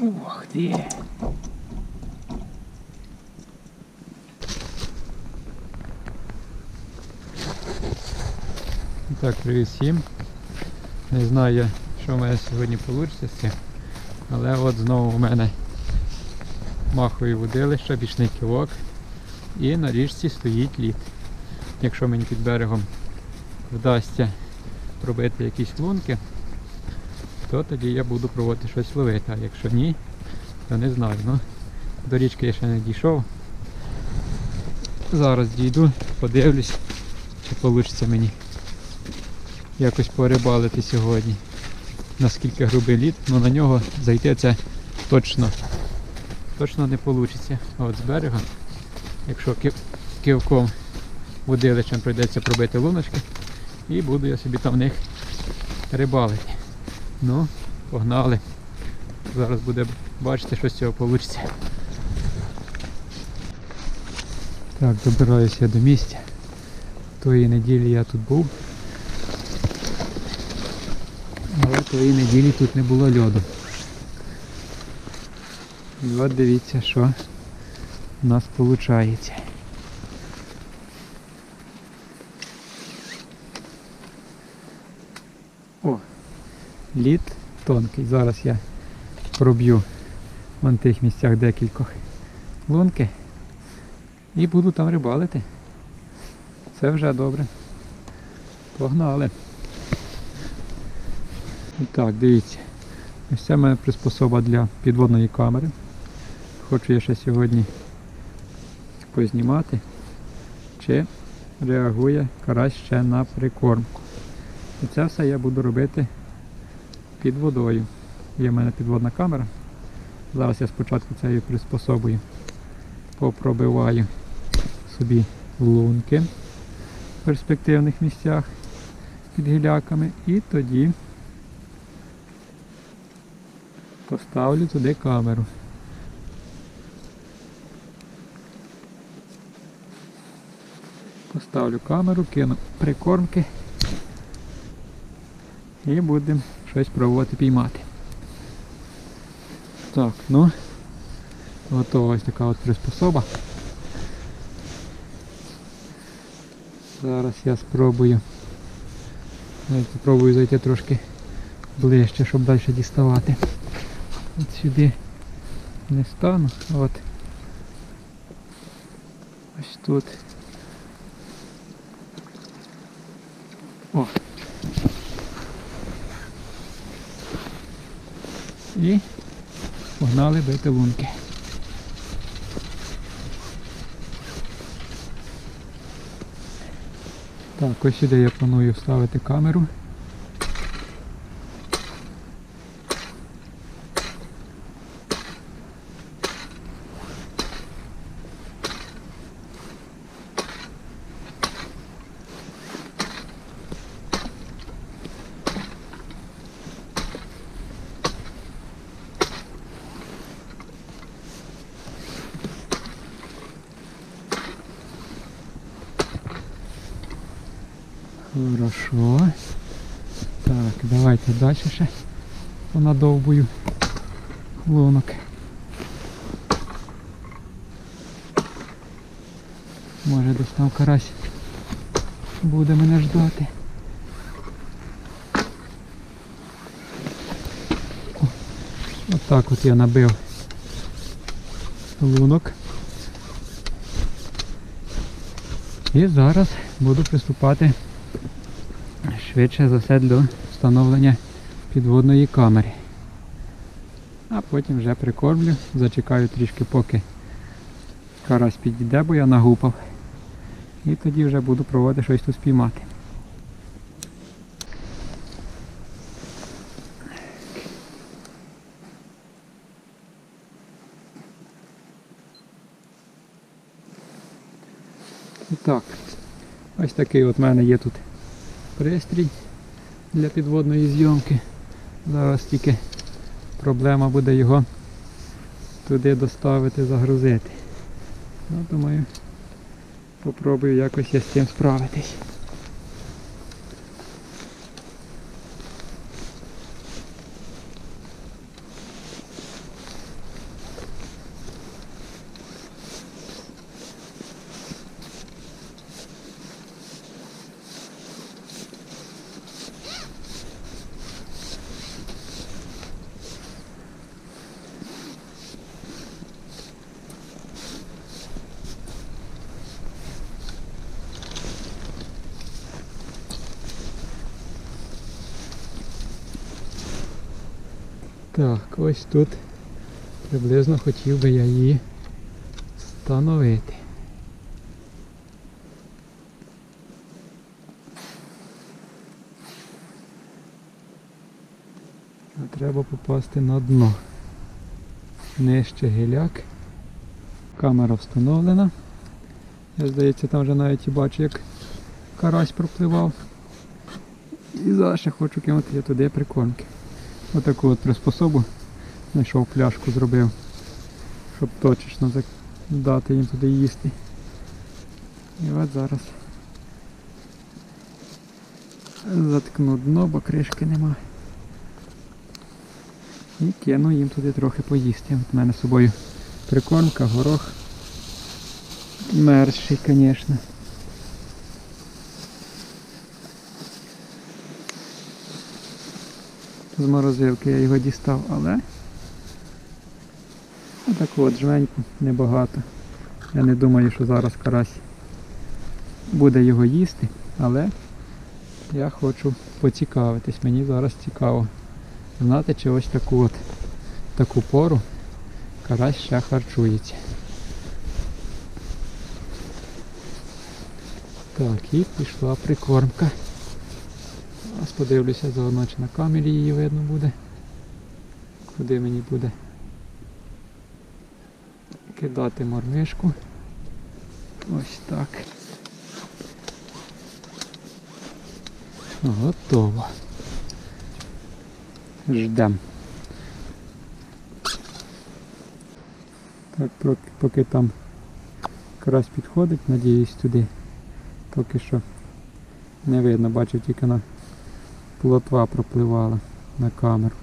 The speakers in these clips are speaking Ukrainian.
Ух ти. Так, привіт всім. Не знаю, що в мене сьогодні вийде з цим. Але от знову у мене махові водилища, бічний кілок. І на річці стоїть лід. Якщо мені під берегом вдасться пробити якісь лунки, то тоді я буду пробувати щось ловити. А якщо ні, то не знаю. Ну, до річки я ще не дійшов. Зараз дійду, подивлюсь, чи вийде мені якось порибалити сьогодні. Наскільки грубий лід, ну на нього зайти це точно точно не вийде. А от з берега, якщо кив- кивком водилищем прийдеться пробити луночки, і буду я собі там в них рибалити. Ну, погнали. Зараз буде бачити, що з цього вийде. Так, добираюся я до місця. Тої неділі я тут був. Але тої неділі тут не було льоду. І от дивіться, що у нас виходить. Лід тонкий. Зараз я проб'ю вон тих місцях декількох лунки і буду там рибалити. Це вже добре. Погнали. Так, дивіться. Ось це в мене приспособа для підводної камери. Хочу я ще сьогодні познімати, чи реагує карась ще на прикормку. І це все я буду робити під водою. Є в мене підводна камера. Зараз я спочатку цією приспособою попробиваю собі лунки в перспективних місцях під гіляками і тоді поставлю туди камеру. Поставлю камеру, кину прикормки і будемо щось пробувати піймати. Так, ну, готова ось така от приспособа. Зараз я спробую. Навіть спробую зайти трошки ближче, щоб далі діставати. От сюди не стану, от ось тут. О. І погнали бити лунки. Так, ось сюди я планую вставити камеру. Хорошо. Так, давайте далі ще понадовбую лунок. Може десь там карась буде мене ждати. Отак от я набив лунок. І зараз буду приступати швидше за все до встановлення підводної камери. А потім вже прикормлю, зачекаю трішки поки карась підійде, бо я нагупав. І тоді вже буду пробувати щось тут спіймати. Так, ось такий от в мене є тут пристрій для підводної зйомки. Зараз тільки проблема буде його туди доставити, загрузити. Ну, думаю, попробую якось я з цим справитись. Так, ось тут приблизно хотів би я її встановити. Треба попасти на дно. Нижче гіляк. Камера встановлена. Я здається, там вже навіть і бачу, як карась пропливав. І зараз ще хочу кинути я туди прикормки. Отаку от приспособу знайшов пляшку, зробив, щоб точечно дати їм туди їсти. І от зараз заткну дно, бо кришки нема. І кину їм туди трохи поїсти. От в мене з собою прикормка, горох. Мерзший, звісно. З морозилки я його дістав, але отаку от жменьку небагато. Я не думаю, що зараз карась буде його їсти, але я хочу поцікавитись. Мені зараз цікаво знати, чи ось таку от таку пору карась ще харчується. Так, і пішла прикормка. Зараз подивлюся заодно, чи на камері її видно буде. Куди мені буде кидати мормишку. Ось так. Готово. Ждем. Так, поки, там карась підходить, надіюсь, туди. Поки що не видно, бачу тільки на плотва пропливала на камеру.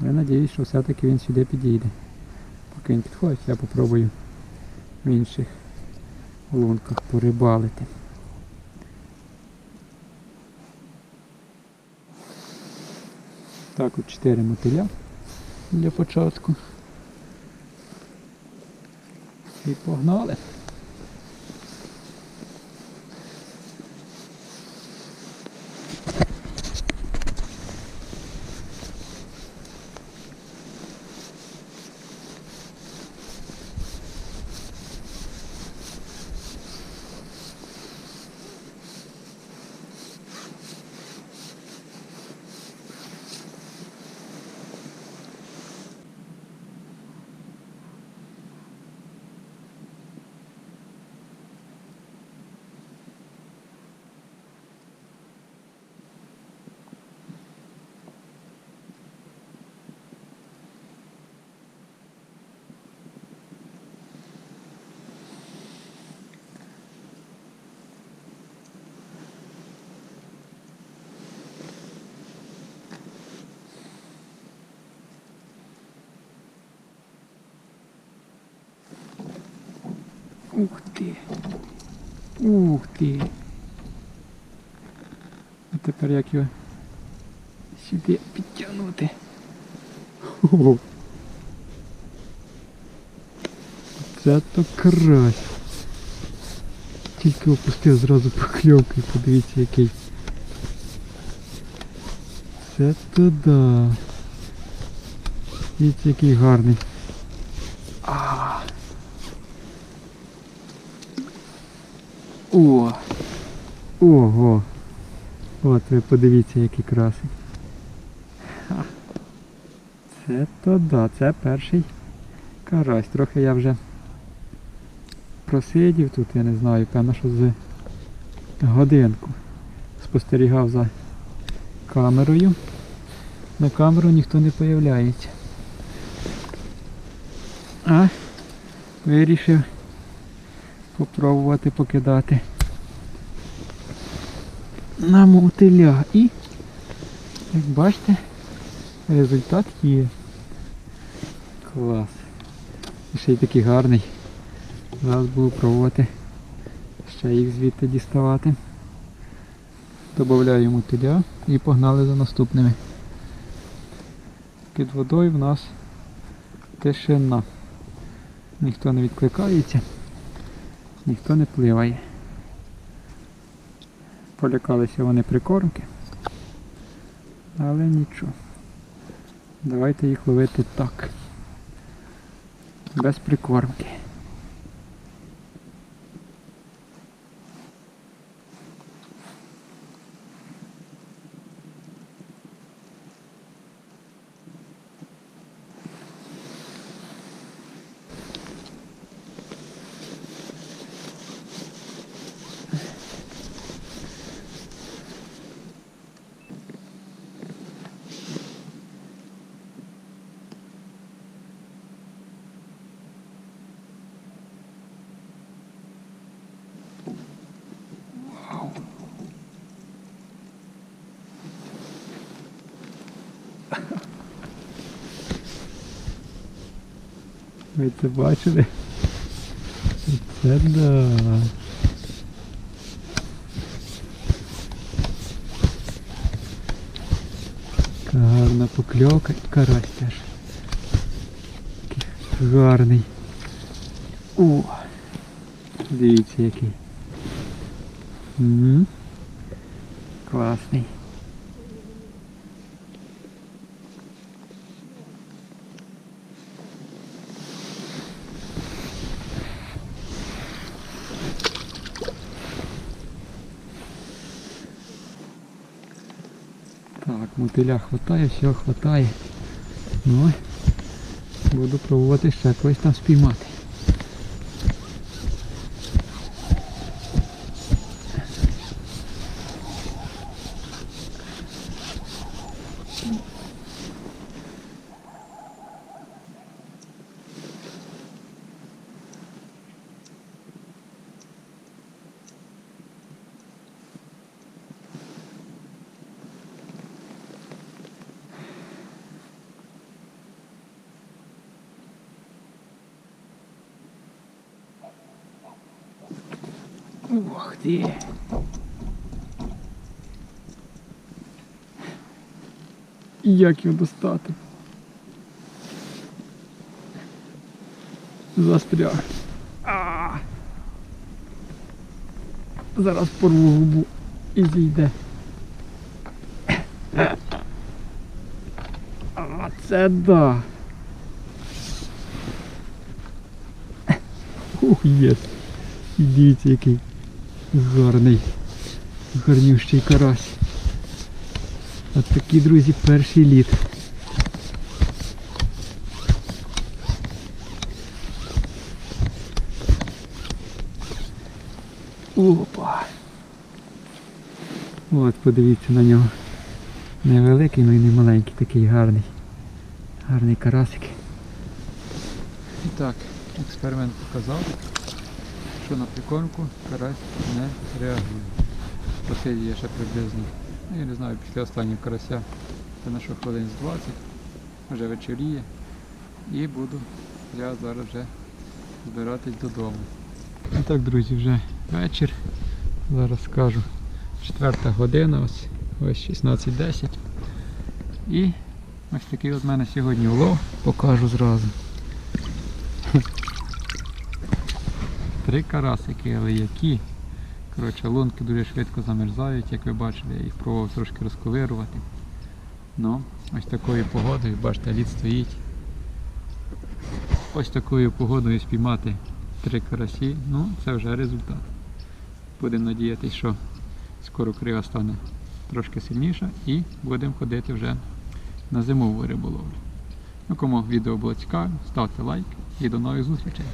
Але надіюсь, що все-таки він сюди підійде. Поки він підходить, я попробую в інших лунках порибалити. Так, от 4 мотиля для початку. І погнали. Ух ти. Ух ти. А тепер як його сюди підтягнути. О. Це то крась. Тільки опустив зразу покльовки, подивіться який. Це то да. Дивіться який гарний. А. О! Ого! От ви подивіться, який красий. Ха. Це то да, це перший карась. Трохи я вже просидів тут, я не знаю, певно, що з годинку. Спостерігав за камерою. На камеру ніхто не появляється. А вирішив попробувати покидати на мотиля. І, як бачите, результат є. Клас. І ще й такий гарний. Зараз буду пробувати ще їх звідти діставати. Добавляю мотиля і погнали за наступними. Під водою в нас тишина. Ніхто не відкликається ніхто не пливає. Полякалися вони прикормки, але нічого. Давайте їх ловити так. Без прикормки. Ви це бачили? Це да. Гарна покльовка і карась теж. Який Гарний. О! Дивіться який. М. Класний. Так, мотиля хватає, всього хватає. Ну, буду пробувати ще когось там спіймати. Ух! І як його достати? Застряг. А! Зараз порву губу і зійде. А це да. Ух, єс. Дивіться, який гарний, гарнющий карась. От такі, друзі, перший літ. Опа. От, подивіться на нього. Невеликий, ну і не маленький, такий гарний. Гарний карасик. І так, експеримент показав, що на прикормку карась не реагує. Посидів я ще приблизно, ну я не знаю, після останнього карася це на що хвилин з 20, вже вечоріє. І буду я зараз вже збиратись додому. І так, друзі, вже вечір. Зараз скажу. Четверта година, ось, ось 16.10. І ось такий от мене сьогодні улов, покажу зразу. Три карасики, але які. Коротше, лунки дуже швидко замерзають, як ви бачили, я їх пробував трошки розковирувати. Ну, ось такою погодою, бачите, лід стоїть. Ось такою погодою спіймати три карасі, ну це вже результат. Будемо надіятися, що скоро крива стане трошки сильніша і будемо ходити вже на зимову риболовлю. Ну, кому відео було цікаве, ставте лайк і до нових зустрічей.